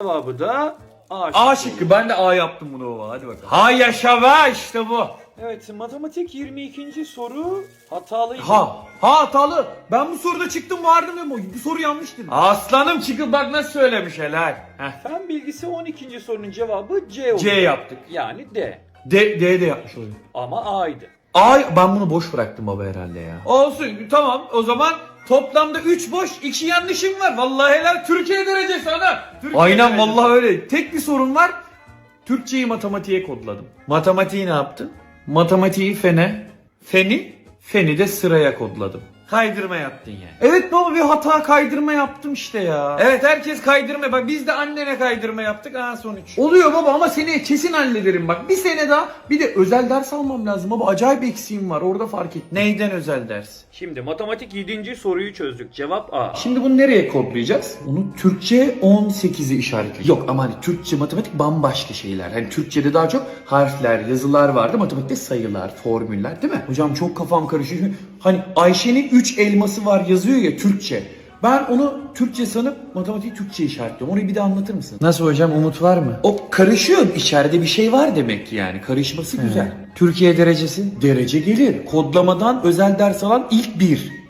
Cevabı da A şıkkı. A şıkkı. Ben de A yaptım bunu baba. Hadi bakalım. Ha yaşa be işte bu. Evet matematik 22. soru hatalıydı. Ha. Ha hatalı. Ben bu soruda çıktım vardım ya. Bu soru yanlış dedim. Aslanım çıkıl bak nasıl söylemiş helal. Heh. Fen bilgisi 12. sorunun cevabı C oldu. C yaptık. Yani D. D, D de yapmış oluyor. Ama A'ydı. A ben bunu boş bıraktım baba herhalde ya. Olsun tamam o zaman toplamda 3 boş 2 yanlışım var. Vallahi helal Türkiye derecesi ana. Türkiye Aynen derecesi. vallahi öyle. Tek bir sorun var. Türkçeyi matematiğe kodladım. Matematiği ne yaptım? Matematiği fene, feni, feni de sıraya kodladım. Kaydırma yaptın yani. Evet baba bir hata kaydırma yaptım işte ya. Evet herkes kaydırma. Bak biz de annene kaydırma yaptık. Ha sonuç. Oluyor baba ama seneye kesin hallederim bak. Bir sene daha bir de özel ders almam lazım baba. Acayip eksiğim var orada fark et. Neyden özel ders? Şimdi matematik 7. soruyu çözdük. Cevap A. Şimdi bunu nereye kodlayacağız? Bunu Türkçe 18'i işaretleyeceğiz. Yok ama hani Türkçe matematik bambaşka şeyler. Hani Türkçede daha çok harfler, yazılar vardı. Matematikte sayılar, formüller değil mi? Hocam çok kafam karışıyor. Hani Ayşe'nin 3 elması var yazıyor ya Türkçe. Ben onu Türkçe sanıp matematiği Türkçe işaretliyorum. Orayı bir de anlatır mısın? Nasıl hocam umut var mı? O karışıyor. İçeride bir şey var demek ki yani. Karışması güzel. Türkiye derecesi? Derece gelir. Kodlamadan özel ders alan ilk bir.